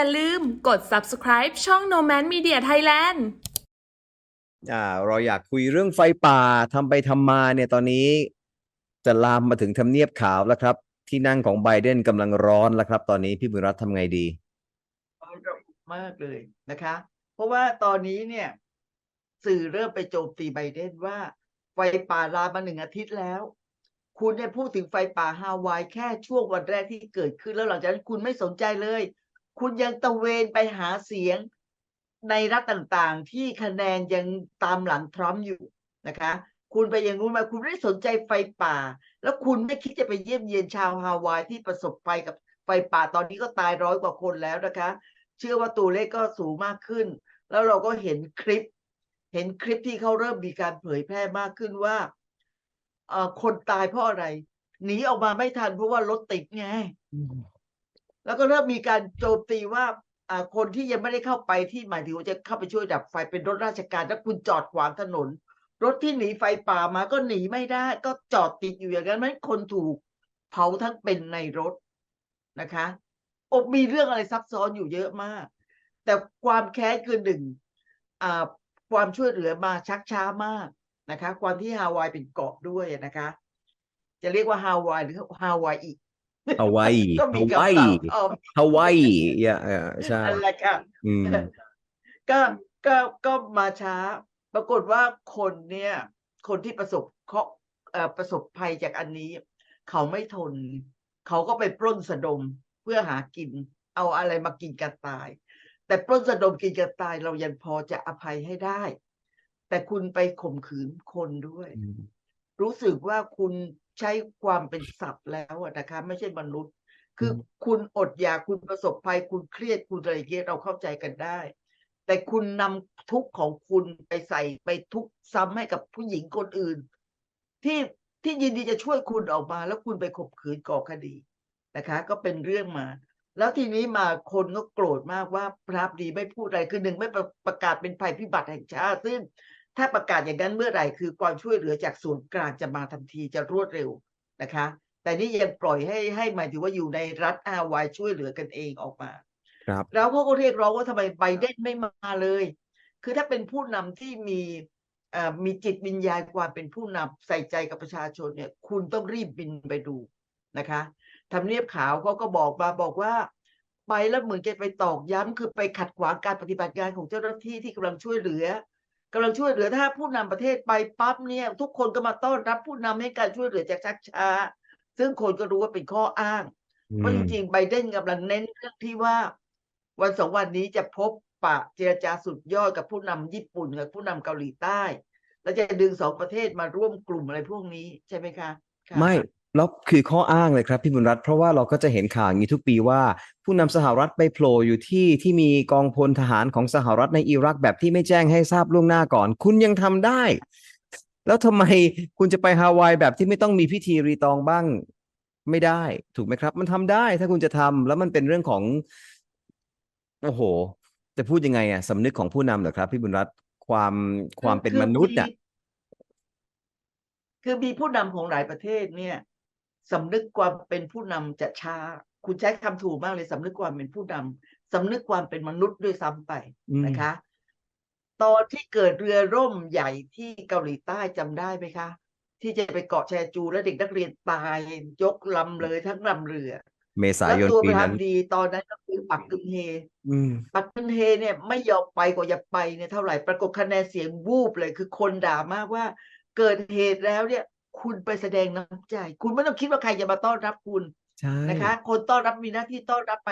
อย่าลืมกด subscribe ช่อง Noman Media Thailand อ่าเราอยากคุยเรื่องไฟป่าทำไปทำมาเนี่ยตอนนี้ จะลามมาถึงทำเนียบขาวแล้วครับ ที่นั่งของไบเดนกำลังร้อนแล้วครับ ตอนนี้พี่บุญรัตน์ทำไงดีระอุมากเลยนะคะ เพราะว่าตอนนี้เนี่ย สื่อเริ่มไปโจมตีไบเดนว่า ไฟป่าลามมาหนึ่งอาทิตย์แล้ว คุณเนี่ยพูดถึงไฟป่าฮาวายแค่ช่วงวันแรกที่เกิดขึ้นแล้วหลังจากนั้นคุณไม่สนใจเลย คุณยังตะเวนไปหาเสียงในรัฐต่างๆ ที่คะแนนยังตามหลังทรัมป์อยู่นะคะ คุณไปอย่างนู้นมาคุณไม่สนใจไฟป่า แล้วคุณไม่คิดจะไปเยี่ยมเยียนชาวฮาวายที่ประสบภัยกับไฟป่าตอนนี้ก็ตายร้อยกว่าคนแล้วนะคะ เชื่อว่าตัวเลขก็สูงมากขึ้น แล้วเราก็เห็นคลิป เห็นคลิปที่เขาเริ่มมีการเผยแพร่มากขึ้นว่าเอ่อคนตายเพราะอะไรหนีออกมาไม่ทันเพราะว่ารถติดไง แล้วก็เริ่มมีการโจมตีว่าคนที่ยังไม่ได้เข้าไปที่หมายถึงว่าจะเข้าไปช่วยดับไฟเป็นรถราชการถ้าคุณจอดขวางถนน รถที่หนีไฟป่ามาก็หนีไม่ได้ ก็จอดติดอยู่อย่างนั้นมันคนถูกเผาทั้งเป็นในรถนะคะอบมีเรื่องอะไรซับซ้อนอยู่เยอะมาก แต่ความแค้นคือหนึ่งความช่วยเหลือมาชักช้ามากนะคะ ความที่ฮาวายเป็นเกาะด้วยนะคะ จะเรียกว่าฮาวายหรือฮาวายอีก ฮาวายก็มีฮาวายคำศัพท์ออกฮาวายอย่าเออใช่นั่นแหละค่ะอืมก็ก็ก็มาช้า ปรากฏว่าคนเนี่ย คนที่ประสบเคราะห์เอ่อประสบภัยจากอันนี้ เขาไม่ทน เขาก็ไปปล้นสะดมเพื่อหากิน เอาอะไรมากินกันตาย แต่ปล้นสะดมกินกันตายเรายังพอจะอภัยให้ได้ แต่คุณไปข่มขืนคนด้วย รู้สึกว่าคุณใช้ความเป็นสัตว์แล้วอะนะคะ ไม่ใช่มนุษย์ คืออมคุณอดอยากคุณประสบภัย คุณเครียดคุณอะไรอย่างเงี้ยเราเข้าใจกันได้ แต่คุณนำทุกข์ของคุณไปใส่ไปทุกข์ซ้ำให้กับผู้หญิงคนอื่น ที่ที่ยินดีจะช่วยคุณออกมา แล้วคุณไปข่มขืนก่อคดีนะคะ ก็เป็นเรื่องมา แล้วทีนี้มาคนก็โกรธมากว่าพระดีไม่พูดอะไรคือหนึ่งไม่ประประกาศเป็นภัยพิบัติแห่งชาติซึ่ง ถ้าประกาศอย่างนั้นเมื่อไหร่คือความช่วยเหลือจากส่วนกลางจะมาทันทีจะรวดเร็วนะคะ แต่นี่ยังปล่อยให้ให้หมายถึงว่าอยู่ในรัฐอาวายช่วยเหลือกันเองออกมา ครับแล้วเขาก็เรียกร้องว่าทำไมไบเดนไม่มาเลย คือถ้าเป็นผู้นำที่มีเอ่อมีจิตวิญญาณความเป็นผู้นำใส่ใจกับประชาชนเนี่ย คุณต้องรีบบินไปดูนะคะทำเนียบขาวเขาก็บอกมาบอกว่า ไปแล้วเหมือนจะไปตอกย้ำคือไปขัดขวางการปฏิบัติงานของเจ้าหน้าที่ที่กำลังช่วยเหลือ กำลังช่วยเหลือถ้าผู้นำประเทศไปปั๊บเนี่ย ทุกคนก็มาต้อนรับผู้นำให้การช่วยเหลือจากชักช้า ซึ่งคนก็รู้ว่าเป็นข้ออ้างเพราะจริงๆไบเดนกำลังเน้นเรื่องที่ว่า วันสองวันนี้จะพบปะเจรจาสุดยอดกับผู้นำญี่ปุ่นกับผู้นำเกาหลีใต้ แล้วจะดึงสองประเทศมาร่วมกลุ่มอะไรพวกนี้ใช่ไหมคะค่ะไม่ แล้วคือข้ออ้างเลยครับพี่บุญรัตน์เพราะว่าเราก็จะเห็นข่าวอย่างนี้ทุกปีว่า ผู้นำสหรัฐไปโผล่อยู่ที่ที่มีกองพลทหารของสหรัฐในอิรักแบบที่ไม่แจ้งให้ทราบล่วงหน้าก่อน คุณยังทำได้ แล้วทำไมคุณจะไปฮาวายแบบที่ไม่ต้องมีพิธีรีตองบ้างไม่ได้ ถูกไหมครับ มันทำได้ถ้าคุณจะทำแล้วมันเป็นเรื่องของ โอ้โห จะพูดยังไงอะสำนึกของผู้นำเหรอครับพี่บุญรัตน์ความความเป็นมนุษย์อะคือมีผู้นำของหลายประเทศเนี่ย สำนึกความเป็นผู้นำจะช้า คุณใช้คำถูกมากเลยสำนึกความเป็นผู้นำสำนึกความเป็นมนุษย์ด้วยซ้ำไปอืมนะคะ ตอนที่เกิดเรือร่มใหญ่ที่เกาหลีใต้จำได้ไหมคะ ที่จะไปเกาะแชจูและเด็กนักเรียนตายยกลำเลยทั้งลำเรือ เมษาแล้วยนตัวปีประธานั้นนดีตอนนั้นก็คือปักกึนเฮอืมปักกึนเฮเนี่ยไม่ยอมไปกว่าจะไปเนี่ยเท่าไหร่ปรากฏคะแนนเสียงวูบเลยคือคนด่ามากว่าเกิดเหตุแล้วเนี่ย คุณไปแสดงน้ำใจ คุณไม่ต้องคิดว่าใครจะมาต้อนรับคุณใช่นะคะ คนต้อนรับมีหน้าที่ต้อนรับไป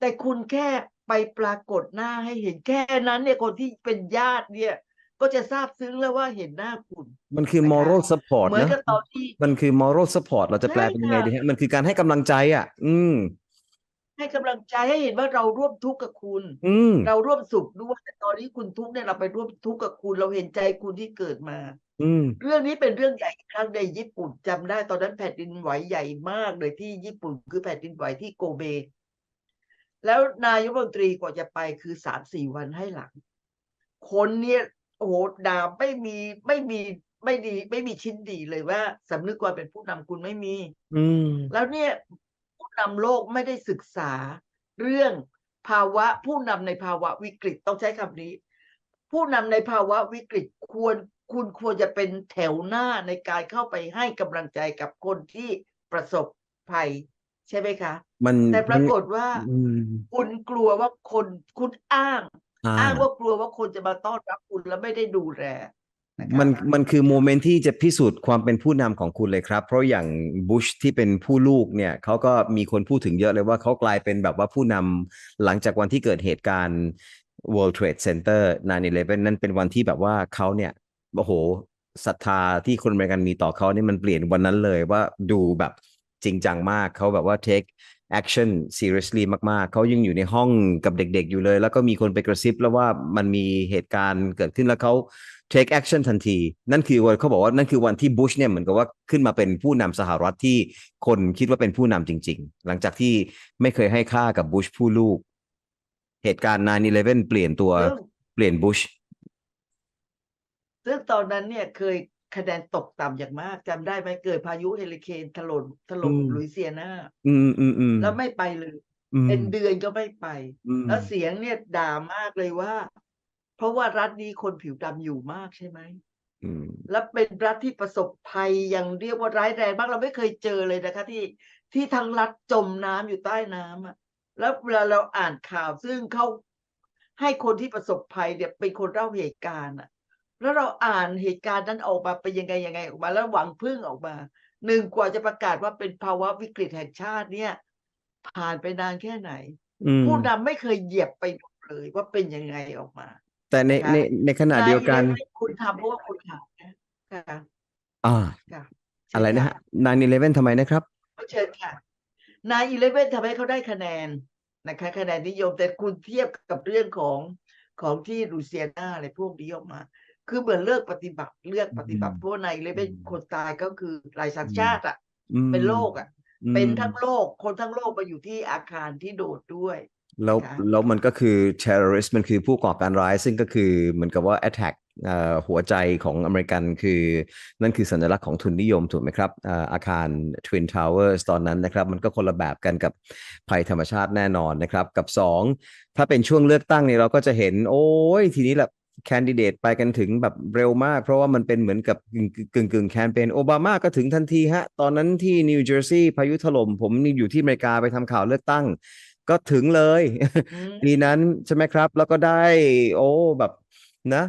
แต่คุณแค่ไปปรากฏหน้าให้เห็นแค่นั้นเนี่ยคนที่เป็นญาติเนี่ย ก็จะทราบซึ้งแล้วว่าเห็นหน้าคุณ มันคือนะคะ moral support เหมือนนะกับตอนที่มันคือ moral support เราจะแปลใช่เป็นยังไงค่ะดีฮะมันคือการให้กำลังใจอะ อืม ให้กำลังใจให้เห็นว่าเราร่วมทุกข์กับคุณ อืมเราร่วมสุขด้วยแต่ตอนนี้คุณทุกข์เนี่ยเราไปร่วมทุกข์กับคุณ เราเห็นใจคุณที่เกิดมา อืมเรื่องนี้เป็นเรื่องใหญ่อีกครั้งในญี่ปุ่นจำได้ตอนนั้นแผ่นดินไหวใหญ่มากเลยที่ญี่ปุ่นคือแผ่นดินไหวที่โกเบ แล้วนายกรัฐมนตรีกว่าจะไปคือสามสี่วันให้หลัง คนเนี่ยโอ้โหด่าไม่มีไม่มีไม่ดี ไม่มีชิ้นดีเลยว่าสำนึกความเป็นผู้นำคุณไม่มี อืมแล้วเนี่ยผู้ นำโลกไม่ได้ศึกษาเรื่องภาวะผู้นำในภาวะวิกฤตต้องใช้คำนี้ ผู้นำในภาวะวิกฤตควรคุณควรจะเป็นแถวหน้าในการเข้าไปให้กำลังใจกับคนที่ประสบภัย ใช่ไหมคะ มันแต่ปรากฏว่าอืมคุณกลัวว่าคนคุณอ้างอ่าอ้างว่ากลัวว่าคนจะมาต้อนรับคุณแล้วไม่ได้ดูแลนะคะ มันมันคือโมเมนต์ที่จะพิสูจน์ความเป็นผู้นำของคุณเลยครับ เพราะอย่างบุชที่เป็นผู้ลูกเนี่ยเขาก็มีคนพูดถึงเยอะเลยว่าเขากลายเป็นแบบว่าผู้นำหลังจากวันที่เกิดเหตุการณ์ World Trade Center 9/11นั่นเป็นวันที่แบบว่าเขาเนี่ยโอ้โหศรัทธาที่คนอเมริกันมีต่อเขานี่มันเปลี่ยนวันนั้นเลยว่าดูแบบจริงจังมากเขาแบบว่า take action seriously มาก ๆ เขายังอยู่ในห้องกับเด็ก ๆ อยู่เลย แล้วก็มีคนไปกระซิบแล้วว่ามันมีเหตุการณ์เกิดขึ้นแล้วเขา take action ทันที นั่นคือวันเขาบอกว่านั่นคือวันที่บุชเนี่ยเหมือนกับว่าขึ้นมาเป็นผู้นำสหรัฐที่คนคิดว่าเป็นผู้นำจริง ๆ หลังจากที่ไม่เคยให้ค่ากับบุชผู้ลูก เหตุการณ์ 9/11 เปลี่ยนตัวซึ่งเปลี่ยนบุชซึ่งตอนนั้นเนี่ยเคยคะแนนตกต่ำอย่างมากจำได้ไหมเกิดพายุเฮลิเคนถล่มถล่มลุยเซียนาอืมอืมอืมแล้วไม่ไปเลยอืมเป็นเดือนก็ไม่ไปอืมแล้วเสียงเนี่ยด่ามากเลยว่า เพราะว่ารัฐนี้คนผิวดำอยู่มากใช่ไหมอืมและเป็นรัฐที่ประสบภัยอย่างเรียกว่าร้ายแรงมากเราไม่เคยเจอเลยนะคะ ที่ที่ทั้งรัฐจมน้ำอยู่ใต้น้ำอะ แล้วเวลาเราอ่านข่าวซึ่งเขาให้คนที่ประสบภัยเนี่ยเป็นคนเล่าเหตุการณ์อะ แล้วเราอ่านเหตุการณ์นั้นออกมาเป็นยังไงยังไงออกมา แล้วหวังพึ่งออกมาหนึ่งกว่าจะประกาศว่าเป็นภาวะวิกฤตแห่งชาติเนี่ย ผ่านไปนานแค่ไหนอืมผู้นำไม่เคยเหยียบไปดูเลยว่าเป็นยังไงออกมา แต่ในนะคะในในขณะเดียวกันนายคุณทำเพราะว่าคุณทำนะค่ะ อ่า ค่ะเชิญอะไรนะค่ฮะ9/11ทำไมนะครับ เชิญค่ะนายอีเลเว่นทำให้เขาได้คะแนนนะคะ คะแนนนิยมแต่คุณเทียบกับเรื่องของของที่ลูเซียนาอะไรพวกนี้ออกมา คือเหมือนเลิกปฏิบัติเลือกปฏิบัติอืมเพราะว่านายอีเลเว่นอืม คนตายก็คือหลายสัญชาติอะ อืมเป็นโรคอะ อืมเป็นทั้งโลก คนทั้งโลกมาอยู่ที่อาคารที่โดดด้วย แล้วค่ะแล้วมันก็คือ terrorist มันคือผู้ก่อการร้าย ซึ่งก็คือเหมือนกับว่า attack เอ่อหัวใจของอเมริกันคือนั่นคือสัญลักษณ์ของทุนนิยมถูกไหมครับเอ่ออาคาร Twin Towers ตอนนั้นนะครับ มันก็คนละแบบกันกับภัยธรรมชาติแน่นอนนะครับ กับสองถ้าเป็นช่วงเลือกตั้งเนี่ยเราก็จะเห็น โอ้ยทีนี้แหละแคนดิเดตไปกันถึงแบบเร็วมาก เพราะว่ามันเป็นเหมือนกับกึ่งกึ่งกึ่งแคมเปญโอบามาก็ถึงทันทีฮะ ตอนนั้นที่นิวเจอร์ซีย์พายุถล่มผมนี่อยู่ที่อเมริกาไปทำข่าวเลือกตั้ง ก็ถึงเลยอืมปีนั้นใช่ไหมครับ แล้วก็ได้ โอ้แบบนะ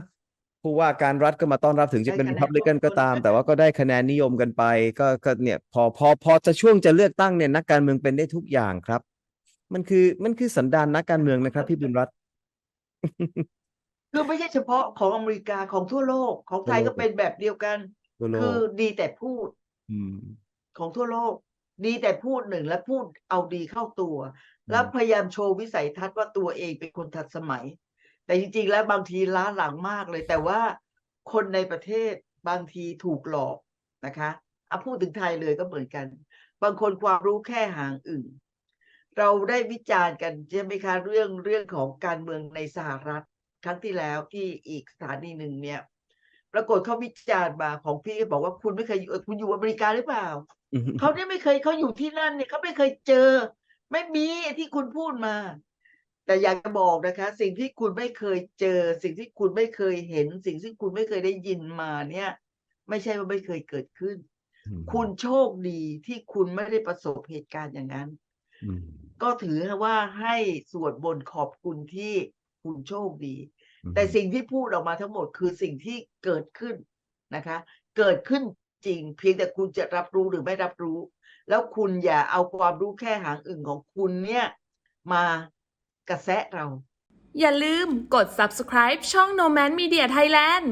ผู้ว่าการรัฐก็มาต้อนรับถึงจะเป็นได้คะแนน Republican ท่วมท้นก็ตาม แต่ว่าก็ได้คะแนนนิยมกันไป ก็ก็เนี่ยพอพอพอจะช่วงจะเลือกตั้งเนี่ยนักการเมืองเป็นได้ทุกอย่างครับ มันคือมันคือสันดานนักการเมืองนะครับ พี่บุญรัตน์ คือไม่ใช่เฉพาะของอเมริกาของทั่วโลกของไทยทั่วโลก ก็เป็นแบบเดียวกันทั่วโลคืกอดีแต่พูดอืมของทั่วโลก ดีแต่พูดหนึ่งและพูดเอาดีเข้าตัว แล้วพยายามโชว์วิสัยทัศน์ว่าตัวเองเป็นคนทันสมัย แต่จริง ๆ แล้วบางทีล้าหลังมากเลย แต่ว่าคนในประเทศบางทีถูกหลอกนะคะเอาพูดถึงไทยเลยก็เหมือนกัน บางคนความรู้แค่หางอึ่งเราได้วิจารณ์กันใช่ไหมคะเรื่องเรื่องของการเมืองในสหรัฐครั้งที่แล้วที่อีกสถานีหนึ่งเนี่ยปรากฏเขาวิจารณ์มาของพี่บอกว่าคุณไม่เคยคุณอยู่อเมริกาหรือเปล่าเขาเนี่ยไม่เคยเขาอยู่ที่นั่นเนี่ยเขาไม่เคยเจอ ไม่มีที่คุณพูดมา แต่อยากจะบอกนะคะ สิ่งที่คุณไม่เคยเจอ สิ่งที่คุณไม่เคยเห็น สิ่งที่คุณไม่เคยได้ยินมาเนี่ย ไม่ใช่ว่าไม่เคยเกิดขึ้นอืมคุณโชคดีที่คุณไม่ได้ประสบเหตุการณ์อย่างนั้นอืมก็ถือว่าให้สวดบนต์ขอบคุณที่คุณโชคดีอืมแต่สิ่งที่พูดออกมาทั้งหมดคือสิ่งที่เกิดขึ้นนะคะ เกิดขึ้นจริง เพียงแต่คุณจะรับรู้หรือไม่รับรู้ แล้วคุณอย่าเอาความรู้แค่หางอึ่งของคุณเนี่ย มากระแสะเรา อย่าลืมกด subscribe ช่อง Nomad Media Thailand